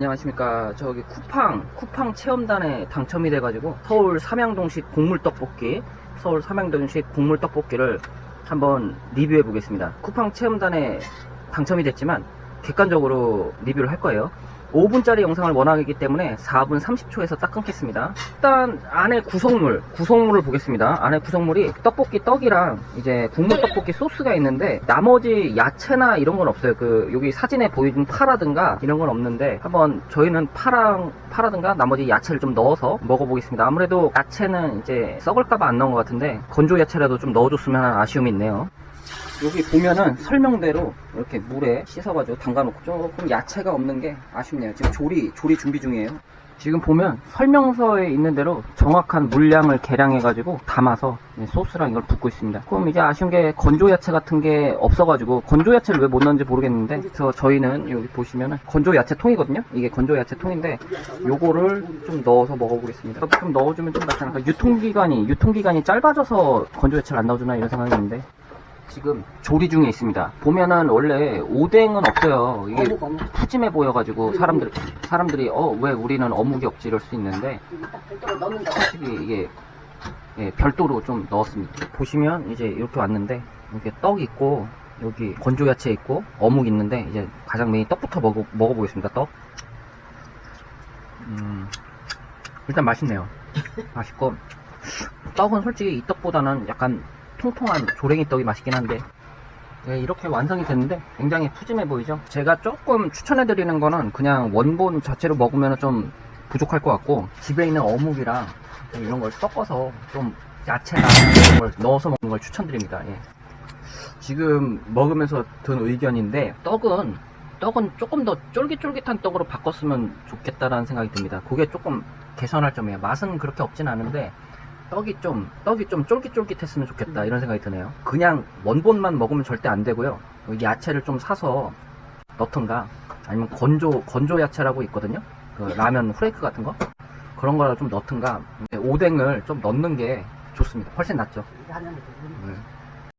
안녕하십니까. 저기 쿠팡, 쿠팡 체험단에 당첨이 돼가지고 서울 삼양동식 국물떡볶이, 서울 삼양동식 국물떡볶이를 한번 리뷰해 보겠습니다. 쿠팡 체험단에 당첨이 됐지만 객관적으로 리뷰를 할 거예요. 5분짜리 영상을 원하기 때문에 4분 30초에서 딱 끊겠습니다. 일단 안에 구성물, 구성물을 보겠습니다. 안에 구성물이 떡볶이 떡이랑 이제 국물 떡볶이 소스가 있는데 나머지 야채나 이런 건 없어요. 그 여기 사진에 보여준 파라든가 이런 건 없는데 한번 저희는 파랑 파라든가 나머지 야채를 좀 넣어서 먹어보겠습니다. 아무래도 야채는 이제 썩을까봐 안 넣은 것 같은데 건조 야채라도 좀 넣어줬으면 아쉬움이 있네요. 여기 보면은 설명대로 이렇게 물에 씻어가지고 담가놓고 조금 야채가 없는 게 아쉽네요. 지금 조리, 조리 준비 중이에요. 지금 보면 설명서에 있는 대로 정확한 물량을 계량해가지고 담아서 소스랑 이걸 붓고 있습니다. 그럼 이제 아쉬운 게 건조 야채 같은 게 없어가지고 건조 야채를 왜 못 넣는지 모르겠는데 그래서 저희는 여기 보시면은 건조 야채 통이거든요. 이게 건조 야채 통인데 요거를 좀 넣어서 먹어보겠습니다. 좀 넣어주면 좀 낫지 않을까. 유통기간이 유통기간이 짧아져서 건조 야채를 안 넣어주나 이런 생각이 있는데 지금 조리 중에 있습니다. 보면은 원래 오뎅은 없어요. 이게 어묵 어묵 푸짐해 보여가지고 사람들 사람들이 어 왜 우리는 어묵이 없지 이럴 수 있는데 이거 딱 별도로 넣는다 솔직히 이게 예, 별도로 좀 넣었습니다. 보시면 이제 이렇게 왔는데 이렇게 떡 있고 여기 건조 야채 있고 어묵 있는데 이제 가장 메인 떡부터 먹어 먹어보겠습니다. 떡. 음, 일단 맛있네요. 맛있고 떡은 솔직히 이 떡보다는 약간 통통한 조랭이 떡이 맛있긴 한데 네, 이렇게 완성이 됐는데 굉장히 푸짐해 보이죠? 제가 조금 추천해드리는 거는 그냥 원본 자체로 먹으면 좀 부족할 것 같고 집에 있는 어묵이랑 이런 걸 섞어서 좀 야채나 이런 걸 넣어서 먹는 걸 추천드립니다. 예. 지금 먹으면서 든 의견인데 떡은 떡은 조금 더 쫄깃쫄깃한 떡으로 바꿨으면 좋겠다라는 생각이 듭니다. 그게 조금 개선할 점이에요. 맛은 그렇게 없진 않은데 떡이 좀 떡이 좀 쫄깃쫄깃했으면 좋겠다 이런 생각이 드네요. 그냥 원본만 먹으면 절대 안 되고요. 야채를 좀 사서 넣던가 아니면 건조 건조 야채라고 있거든요. 그 라면 후레이크 같은 거 그런 거를 좀 넣던가 오뎅을 좀 넣는 게 좋습니다. 훨씬 낫죠. 라면 네.